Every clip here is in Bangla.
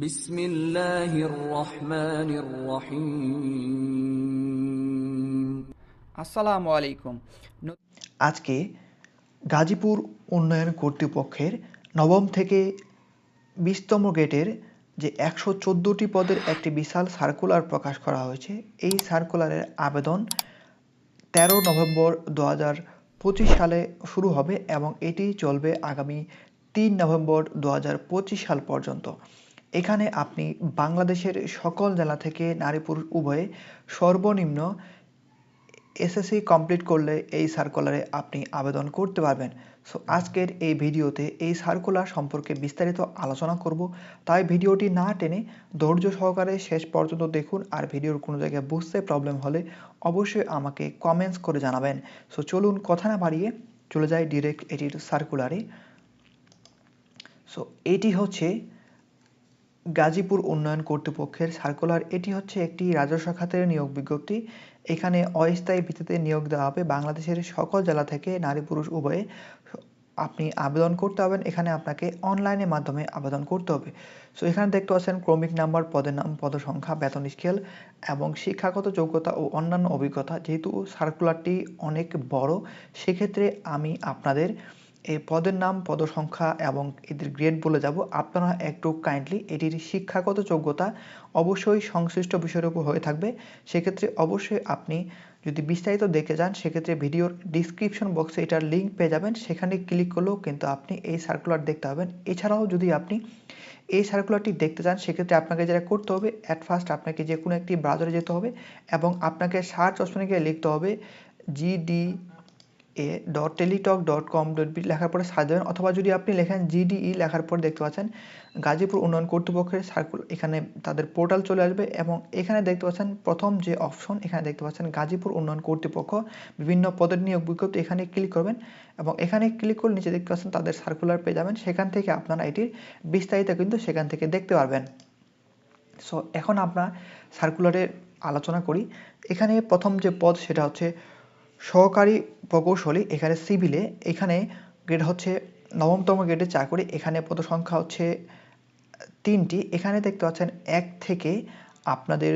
বিসমিল্লাহির আসসালামু আলাইকুম। আজকে গাজীপুর উন্নয়ন কর্তৃপক্ষের নবম থেকে বিশতম গেটের যে একশো চোদ্দোটি পদের একটি বিশাল সার্কুলার প্রকাশ করা হয়েছে এই সার্কুলারের আবেদন তেরো নভেম্বর দু হাজার পঁচিশ সালে শুরু হবে এবং এটি চলবে আগামী তিন নভেম্বর দু হাজার পঁচিশ সাল পর্যন্ত। এখানে আপনি বাংলাদেশের সকল জেলা থেকে নারী পুরুষ উভয়ে সর্বনিম্ন এসএসসি কমপ্লিট করলে এই সার্কুলারে আপনি আবেদন করতে পারবেন। সো আজকের এই ভিডিওতে এই সার্কুলার সম্পর্কে বিস্তারিত আলোচনা করব। তাই ভিডিওটি না টেনে ধৈর্য সহকারে শেষ পর্যন্ত দেখুন আর ভিডিওর কোনো জায়গায় বুঝতে প্রবলেম হলে অবশ্যই আমাকে কমেন্টস করে জানাবেন। সো চলুন কথা না বাড়িয়ে চলে যাই ডিরেক্ট এটির সার্কুলারে সো এটি হচ্ছে গাজীপুর উন্নয়ন কর্তৃপক্ষের সার্কুলার। এটি হচ্ছে একটি রাজস্ব খাতের নিয়োগ বিজ্ঞপ্তি। এখানে অস্থায়ী ভিত্তিতে নিয়োগ দেওয়া হবে। বাংলাদেশের সকল জেলা থেকে নারী পুরুষ উভয়ে আপনি আবেদন করতে হবেন এখানে আপনাকে অনলাইনের মাধ্যমে আবেদন করতে হবে। সো এখানে দেখতে পাচ্ছেন ক্রমিক নাম্বার, পদের নাম পদ সংখ্যা বেতন স্কেল এবং শিক্ষাগত যোগ্যতা ও অন্যান্য অভিজ্ঞতা। যেহেতু সার্কুলারটি অনেক বড়, সেক্ষেত্রে আমি আপনাদের এই পদের নাম পদ সংখ্যা এবং এদের গ্রেড বলে যাব। আপনারা একটু কাইন্ডলি এটির শিক্ষাগত যোগ্যতা অবশ্যই সংশ্লিষ্ট বিষয়ের উপর হয়ে থাকবে। সেক্ষেত্রে অবশ্যই আপনি যদি বিস্তারিত দেখে যান, সেক্ষেত্রে ভিডিওর ডিসক্রিপশন বক্সে এটার লিঙ্ক পেয়ে যাবেন। সেখানে ক্লিক করলেও কিন্তু আপনি এই সার্কুলার দেখতে পাবেন। এছাড়াও যদি আপনি এই সার্কুলারটি দেখতে চান, সেক্ষেত্রে আপনাকে যেটা করতে হবে অ্যাট ফার্স্ট আপনাকে যে কোনো একটি ব্রাউজারে যেতে হবে এবং আপনাকে সার্চ অপশনে গিয়ে লিখতে হবে G D A dot Teletalk dot com dot B লেখার পরে সার্চ দেবেন, অথবা যদি আপনি লেখেন জিডিই লেখার পর দেখতে পাচ্ছেন, গাজীপুর উন্নয়ন কর্তৃপক্ষের সার্কুল এখানে তাদের পোর্টাল চলে আসবে এবং এখানে দেখতে পাচ্ছেন প্রথম যে অপশন এখানে দেখতে পাচ্ছেন গাজীপুর উন্নয়ন কর্তৃপক্ষ বিভিন্ন পদের নিয়োগ বিজ্ঞপ্তি, এখানে ক্লিক করবেন এবং এখানে ক্লিক করলে নিচে দেখতে পাচ্ছেন তাদের সার্কুলার পেয়ে যাবেন, সেখান থেকে আপনারা এটির বিস্তারিত কিন্তু সেখান থেকে দেখতে পারবেন। সো এখন আমরা সার্কুলারের আলোচনা করি। এখানে প্রথম যে পদ, সেটা হচ্ছে সহকারী প্রকৌশলী এখানে সিভিলে, এখানে গ্রেড হচ্ছে নবমতম গ্রেডের চাকরি, এখানে পদ সংখ্যা হচ্ছে তিনটি। এখানে দেখতে পাচ্ছেন এক থেকে আপনাদের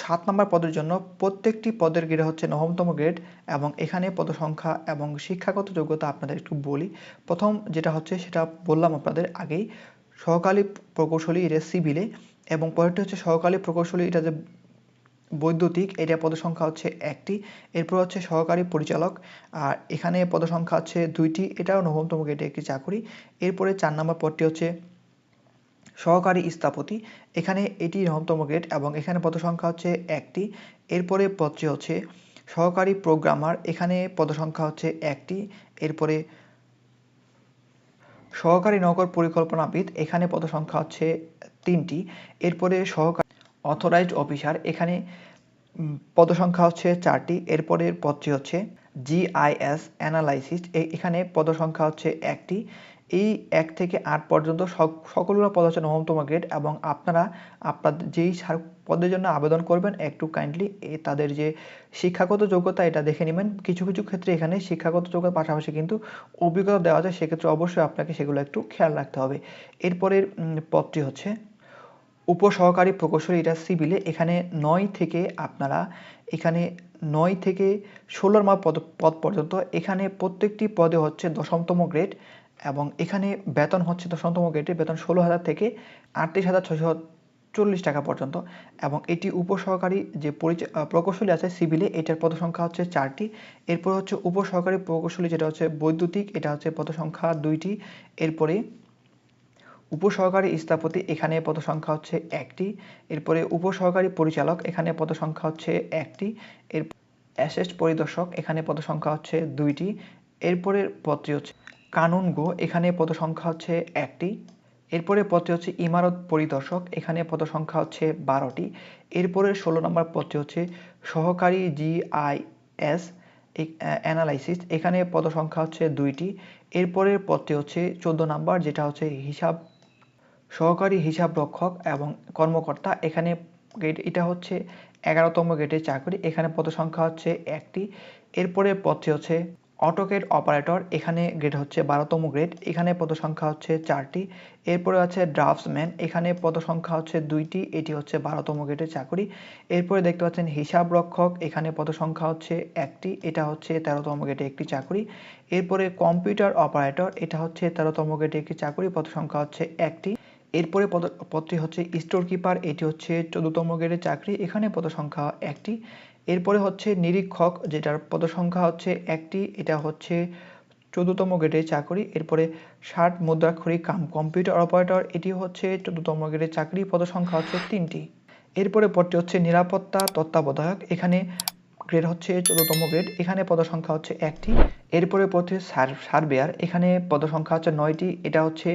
সাত নম্বর পদের জন্য প্রত্যেকটি পদের গ্রেড হচ্ছে নবমতম গ্রেড এবং এখানে পদ সংখ্যা এবং শিক্ষাগত যোগ্যতা আপনাদের একটু বলি। প্রথম যেটা হচ্ছে সেটা বললাম আপনাদের আগেই, সহকারী প্রকৌশলী এটা সিভিলে এবং পরেরটি হচ্ছে সহকারী প্রকৌশলী এটা যে বৈদ্যুতিক এটা পদসংখ্যা হচ্ছে একটি, এরপর হচ্ছে সহকারী পরিচালক, আর এখানে পদসংখ্যা হচ্ছে দুইটি, এটাও নবমতম গেটে একটি চাকরি। এরপরে চার নম্বর পদটি হচ্ছে সহকারী স্থাপতি, এখানে এটি নবমতম গেট এবং এখানে পদসংখ্যা হচ্ছে একটি। এরপরে পদটি হচ্ছে সহকারী প্রোগ্রামার, এখানে পদসংখ্যা হচ্ছে একটি। এরপরে সহকারী নগর পরিকল্পনাবিদ, এখানে পদসংখ্যা হচ্ছে তিনটি। এরপরে সহকারী অথরাইজড অফিসার, এখানে পদসংখ্যা হচ্ছে চারটি এরপরের পদটি হচ্ছে জিআইএস অ্যানালাইসিস এখানে পদসংখ্যা হচ্ছে একটি। এই এক থেকে আট পর্যন্ত সক- সকলগুলো পদ হচ্ছে নবমতম গ্রেড এবং আপনারা আপনাদের যেই পদের জন্য আবেদন করবেন, একটু কাইন্ডলি তাদের যে শিক্ষাগত যোগ্যতা, এটা দেখে নেবেন। কিছু কিছু ক্ষেত্রে এখানে শিক্ষাগত যোগ্যতার পাশাপাশি কিন্তু অভিজ্ঞতা দেওয়া যায়, সেক্ষেত্রে অবশ্যই আপনাকে সেগুলো একটু খেয়াল রাখতে হবে। এরপরের পদটি হচ্ছে উপসহকারী প্রকৌশলী এটা সিভিলে, এখানে নয় থেকে আপনারা, এখানে নয় থেকে ষোলোর মা পদ পদ পর্যন্ত, এখানে প্রত্যেকটি পদে হচ্ছে দশমতম গ্রেড এবং এখানে বেতন হচ্ছে দশমতম গ্রেডে বেতন ষোলো হাজার থেকে আটত্রিশ হাজার ছশো চল্লিশ টাকা পর্যন্ত এবং এটি উপসহকারী যে পরিচয় প্রকৌশলী আছে সিভিলে, এটার পদ সংখ্যা হচ্ছে চারটি। এরপর হচ্ছে উপসহকারী প্রকৌশলী, যেটা হচ্ছে বৈদ্যুতিক, এটা হচ্ছে পদ সংখ্যা দুইটি। এরপরে উপসহকারী স্থপতি এখানে পদ সংখ্যা হচ্ছে একটি, এরপরে উপসহকারী পরিচালক এখানে পদ সংখ্যা হচ্ছে একটি, এর অ্যাসেস্ট পরিদর্শক এখানে পদ সংখ্যা হচ্ছে দুইটি এরপরের পদটি হচ্ছে কানুনগো এখানে পদ সংখ্যা হচ্ছে একটি, এরপরে পদটি হচ্ছে ইমারত পরিদর্শক এখানে পদ সংখ্যা হচ্ছে বারোটি, এরপরে ষোলো নম্বর পদটি হচ্ছে সহকারী জিআইএস অ্যানালাইসিস এখানে পদ সংখ্যা হচ্ছে দুইটি, এরপরের পদটি হচ্ছে চোদ্দ নাম্বার যেটা হচ্ছে হিসাব সহকারী হিসাব রক্ষক এবং কর্মকর্তা। এখানে গেট এটা হচ্ছে এগারোতম গেটের চাকরি। এখানে পদ সংখ্যা হচ্ছে একটি। এরপরে পদটি হচ্ছে অটোকেড অপারেটর এখানে গ্রেড হচ্ছে বারোতম গ্রেড এখানে পদ সংখ্যা হচ্ছে চারটি। এরপরে আছে ড্রাফটসম্যান এখানে পদ সংখ্যা হচ্ছে দুইটি। এটি হচ্ছে বারোতম গ্রেডের চাকরি। এরপরে দেখতে পাচ্ছেন হিসাব রক্ষক। এখানে পদ সংখ্যা হচ্ছে একটি। এটা হচ্ছে তেরোতম গ্রেডে একটি চাকরি। এরপরে কম্পিউটার অপারেটর এটা হচ্ছে তেরোতম গ্রেডে একটি চাকরি। পদ সংখ্যা হচ্ছে একটি। এরপরে পদ, পদটি হচ্ছে স্টোর কিপার এটি হচ্ছে চোদ্দতম গ্রেডের চাকরি, এখানে পদ সংখ্যা একটি। এরপরে হচ্ছে নিরীক্ষক, যেটার পদ সংখ্যা হচ্ছে একটি, এটা হচ্ছে চোদ্দতম গ্রেডের চাকরি। এরপরে ষাট মুদ্রাক্ষরিক কাম কম্পিউটার অপারেটর এটি হচ্ছে চোদ্দতম গ্রেডের চাকরি পদ সংখ্যা হচ্ছে তিনটি। এরপরে পদটি হচ্ছে নিরাপত্তা তত্ত্বাবধায়ক, এখানে গ্রেড হচ্ছে চোদ্দতম গ্রেড, এখানে পদ সংখ্যা হচ্ছে একটি। এরপরে পদটি সার্ভেয়ার এখানে পদ সংখ্যা হচ্ছে নয়টি, এটা হচ্ছে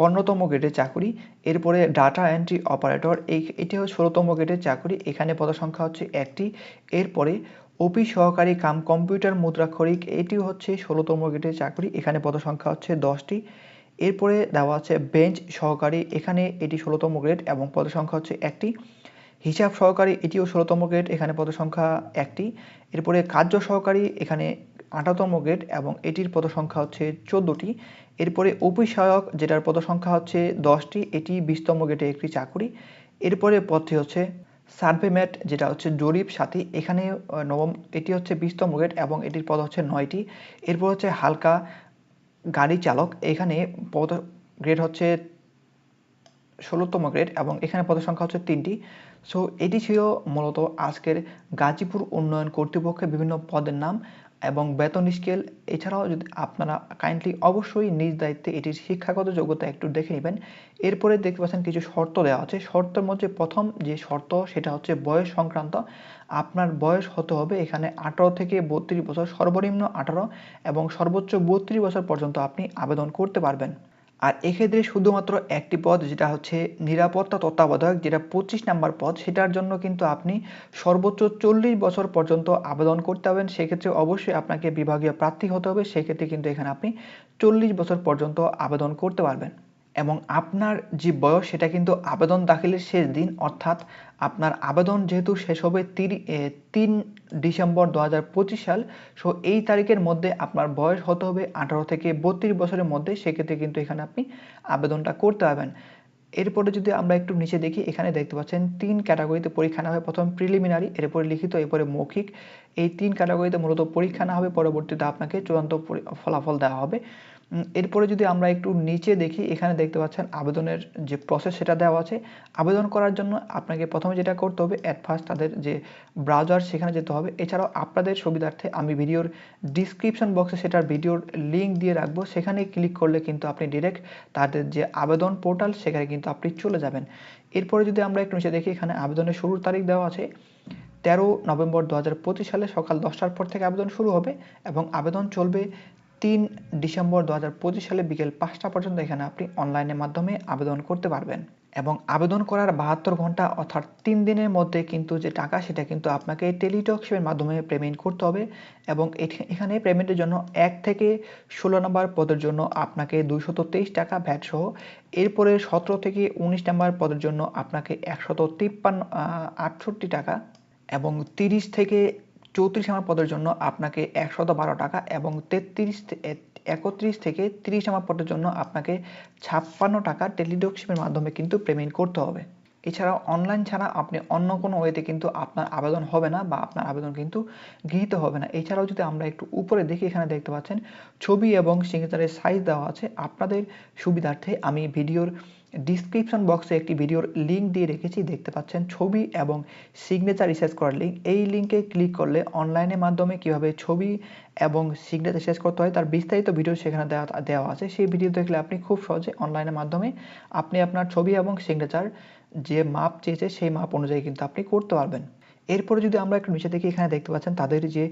পনেরোতম গ্রেডের চাকরি, এরপরে ডাটা এন্ট্রি অপারেটর এই এটি হচ্ছে ষোলোতম গ্রেডের চাকরি, এখানে পদ সংখ্যা হচ্ছে একটি, এরপরে অফিস সহকারী কাম কম্পিউটার মুদ্রাক্ষরিক এটিও হচ্ছে ষোলোতম গ্রেডের চাকরি, এখানে পদ সংখ্যা হচ্ছে দশটি, এরপরে দেওয়া আছে বেঞ্চ সহকারী, এখানে এটি ষোলোতম গ্রেড এবং পদ সংখ্যা হচ্ছে একটি, হিসাব সহকারী, এটিও ষোলোতম গ্রেড এখানে পদ সংখ্যা একটি, এরপরে কার্য সহকারী, এখানে আঠাতম গ্রেড এবং এটির পদ সংখ্যা হচ্ছে চোদ্দোটি। এরপরে অফিসহায়ক যেটার পদ সংখ্যা হচ্ছে দশটি, এটি বিশতম গ্রেডে একটি চাকুরি। এরপরে পদটি হচ্ছে সার্ভেম্যাট যেটা হচ্ছে জরিপ সাথী। এখানে নবম, এটি হচ্ছে বিশতম গ্রেড এবং এটির পদ হচ্ছে নয়টি। এরপর হচ্ছে হালকা গাড়ি চালক। এখানে পদ, গ্রেড হচ্ছে ষোলোতম গ্রেড এবং এখানে পদের সংখ্যা হচ্ছে তিনটি। সো, এটি ছিল মূলত আজকের গাজীপুর উন্নয়ন কর্তৃপক্ষের বিভিন্ন পদের নাম। এবং বেতন স্কেল, এছাড়াও যদি আপনারা কাইন্ডলি অবশ্যই নিজ দায়িত্বে এটির শিক্ষাগত যোগ্যতা একটু দেখে নেবেন। এরপরে দেখতে পাচ্ছেন কিছু শর্ত দেওয়া আছে। শর্তের মধ্যে প্রথম যে শর্ত, সেটা হচ্ছে বয়স সংক্রান্ত। আপনার বয়স হতে হবে এখানে আঠারো থেকে বত্রিশ বছর, সর্বনিম্ন আঠারো এবং সর্বোচ্চ বত্রিশ বছর পর্যন্ত আপনি আবেদন করতে পারবেন। আর এক্ষেত্রে শুধুমাত্র একটি পদ, যেটা হচ্ছে নিরাপত্তা তত্ত্বাবধায়ক, যেটা পঁচিশ নাম্বার পদ, সেটার জন্য কিন্তু আপনি সর্বোচ্চ চল্লিশ বছর পর্যন্ত আবেদন করতে হবেন সেক্ষেত্রে অবশ্যই আপনাকে বিভাগীয় প্রার্থী হতে হবে। সেক্ষেত্রে কিন্তু এখানে আপনি চল্লিশ বছর পর্যন্ত আবেদন করতে পারবেন। এবং আপনার যে বয়স, সেটা কিন্তু আবেদন দাখিলের শেষ দিন, অর্থাৎ আপনার আবেদন যেহেতু শেষ হবে তিন ডিসেম্বর দু হাজার পঁচিশ সাল, সো এই তারিখের মধ্যে আপনার বয়স হতে হবে আঠারো থেকে বত্রিশ বছরের মধ্যে, সেক্ষেত্রে কিন্তু এখানে আপনি আবেদনটা করতে পারবেন। এরপরে যদি আমরা একটু নিচে দেখি, এখানে দেখতে পাচ্ছেন তিন ক্যাটাগরিতে পরীক্ষা নেওয়া হবে। প্রথম প্রিলিমিনারি, এরপরে লিখিত, এরপরে মৌখিক। এই তিন ক্যাটাগরিতে মূলত পরীক্ষা নেওয়া হবে। পরবর্তীতে আপনাকে চূড়ান্ত ফলাফল দেওয়া হবে। এরপরে যদি আমরা একটু নিচে দেখি, এখানে দেখতে পাচ্ছেন আবেদনের যে প্রসেস সেটা দেওয়া আছে। আবেদন করার জন্য আপনাকে প্রথমে যেটা করতে হবে অ্যাট ফার্স্ট তাদের যে ব্রাউজার সেখানে যেতে হবে। এছাড়াও আপনাদের সুবিধার্থে আমি ভিডিওর ডিসক্রিপশন বক্সে সেটার ভিডিওর লিঙ্ক দিয়ে রাখব। সেখানে ক্লিক করলে কিন্তু আপনি ডিরেক্ট তাদের যে আবেদন পোর্টাল সেখানে কিন্তু আপনি চলে যাবেন। এরপরে যদি আমরা একটু নিচে দেখি, এখানে আবেদনের শুরুর তারিখ দেওয়া আছে। তেরো নভেম্বর দু হাজার পঁচিশ সালে সকাল দশটার পর থেকে আবেদন শুরু হবে এবং আবেদন চলবে তিন ডিসেম্বর দু হাজার পঁচিশ সালে বিকেল পাঁচটা পর্যন্ত এখানে আপনি অনলাইনের মাধ্যমে আবেদন করতে পারবেন। এবং আবেদন করার বাহাত্তর ঘণ্টা অর্থাৎ তিন দিনের মধ্যে কিন্তু যে টাকা, সেটা কিন্তু আপনাকে টেলিটকশিপের মাধ্যমে পেমেন্ট করতে হবে এবং এখানে পেমেন্টের জন্য এক থেকে ষোলো নম্বর পদের জন্য আপনাকে দুইশত তেইশ টাকা ভ্যাট সহ, এরপরে সতেরো থেকে উনিশ নম্বর পদের জন্য আপনাকে একশত তিপ্পান্ন আটষট্টি টাকা এবং তিরিশ থেকে চৌত্রিশ আমার পদের জন্য আপনাকে একশত বারো টাকা এবং তেত্রিশ একত্রিশ থেকে তিরিশ আমার পদের জন্য আপনাকে ছাপ্পান্ন টাকা টেলিডকশিপের মাধ্যমে কিন্তু পেমেন্ট করতে হবে। এছাড়াও অনলাইন ছাড়া আপনি অন্য কোনো ওয়েতে কিন্তু আপনার আবেদন হবে না বা আপনার আবেদন কিন্তু গৃহীত হবে না। এছাড়াও যদি আমরা একটু উপরে দেখি, এখানে দেখতে পাচ্ছেন, ছবি এবং সিগনেচারের সাইজ দেওয়া আছে। আপনাদের সুবিধার্থে আমি ভিডিওর ডিসক্রিপশন বক্সে একটি ভিডিওর লিঙ্ক দিয়ে রেখেছি, দেখতে পাচ্ছেন ছবি এবং সিগনেচার রিসার্চ করার লিঙ্ক এই লিঙ্কে ক্লিক করলে অনলাইনের মাধ্যমে কীভাবে ছবি এবং সিগনেচার রিসার্চ করতে হয় তার বিস্তারিত ভিডিও সেখানে দেওয়া দেওয়া আছে। সেই ভিডিও দেখলে আপনি খুব সহজে অনলাইনের মাধ্যমে আপনি আপনার ছবি এবং সিগনেচার যে মাপ চেয়েছে সেই মাপ অনুযায়ী কিন্তু আপনি করতে পারবেন। এরপরে যদি আমরা একটু নিচে দেখি এখানে দেখতে পাচ্ছেন, তাদের যে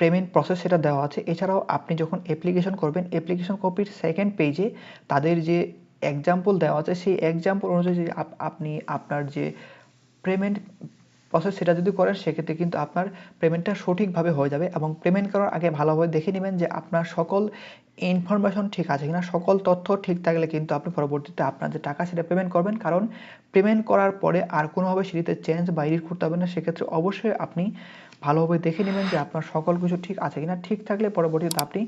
পেমেন্ট প্রসেস সেটা দেওয়া আছে। এছাড়াও আপনি যখন অ্যাপ্লিকেশন করবেন অ্যাপ্লিকেশন কপির সেকেন্ড পেজে তাদের যে এক্সাম্পল দেওয়া আছে, সেই এক্সাম্পল অনুযায়ী আপনি আপনার যে পেমেন্ট প্রসেস সেটা যদি করেন, সেক্ষেত্রে কিন্তু আপনার পেমেন্টটা সঠিকভাবে হয়ে যাবে এবং পেমেন্ট করার আগে ভালোভাবে দেখে নেবেন যে আপনার সকল ইনফরমেশন ঠিক আছে কিনা, সকল তথ্য ঠিক থাকলে কিন্তু আপনি পরবর্তীতে আপনার যে টাকা সেটা পেমেন্ট করবেন। কারণ পেমেন্ট করার পরে আর কোনোভাবে সেটিতে চেঞ্জ বা এডিট করতে হবে না, সেক্ষেত্রে অবশ্যই আপনি ভালোভাবে দেখে নেবেন যে আপনার সকল কিছু ঠিক আছে কিনা, ঠিক থাকলে পরবর্তীতে আপনি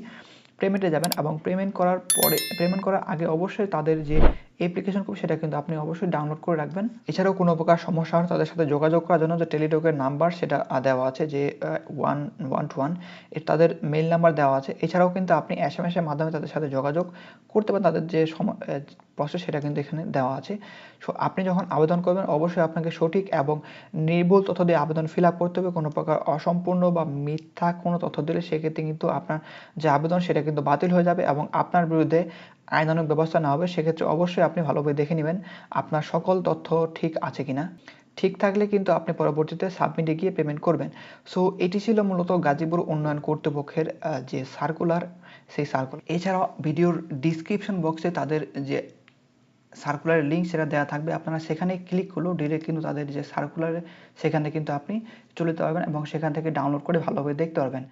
পেমেন্টে যাবেন এবং পেমেন্ট করার পরে পেমেন্ট করার আগে অবশ্যই তাদের যে অ্যাপ্লিকেশন করবে সেটা কিন্তু আপনি অবশ্যই ডাউনলোড করে রাখবেন। এছাড়াও কোনো প্রকার সমস্যা হলে তাদের সাথে যোগাযোগ করার জন্য যে টেলিটকের নাম্বার সেটা দেওয়া আছে যে ওয়ান ওয়ান টু ওয়ানের তাদের মেইল নাম্বার দেওয়া আছে। এছাড়াও কিন্তু আপনি এস এম এর মাধ্যমে তাদের সাথে যোগাযোগ করতে পারেন, তাদের যে প্রসেস সেটা কিন্তু এখানে দেওয়া আছে। সো, আপনি যখন আবেদন করবেন, অবশ্যই আপনাকে সঠিক এবং নির্ভুল তথ্য দিয়ে আবেদন ফিল আপ করতে হবে। কোনো প্রকার অসম্পূর্ণ বা মিথ্যা কোনো তথ্য দিলে সেক্ষেত্রে কিন্তু আপনার যে আবেদন সেটা কিন্তু বাতিল হয়ে যাবে এবং আপনার বিরুদ্ধে আইনানুগ ব্যবস্থা নেওয়া হবে, সেক্ষেত্রে অবশ্যই আপনি ভালোভাবে দেখে নেবেন আপনার সকল তথ্য ঠিক আছে কিনা। ঠিক থাকলে কিন্তু আপনি পরবর্তীতে সাবমিটে গিয়ে পেমেন্ট করবেন। সো এটি ছিল মূলত গাজীপুর উন্নয়ন কর্তৃপক্ষের যে সার্কুলার সেই সার্কুলার এছাড়াও ভিডিওর ডিসক্রিপশন বক্সে তাদের যে সার্কুলারের লিঙ্ক সেটা দেওয়া থাকবে। আপনারা সেখানে ক্লিক করলেও ডিরেক্ট কিন্তু তাদের যে সার্কুলারে সেখানে কিন্তু আপনি চলে যেতে পারবেন এবং সেখান থেকে ডাউনলোড করে ভালোভাবে দেখতে পারবেন।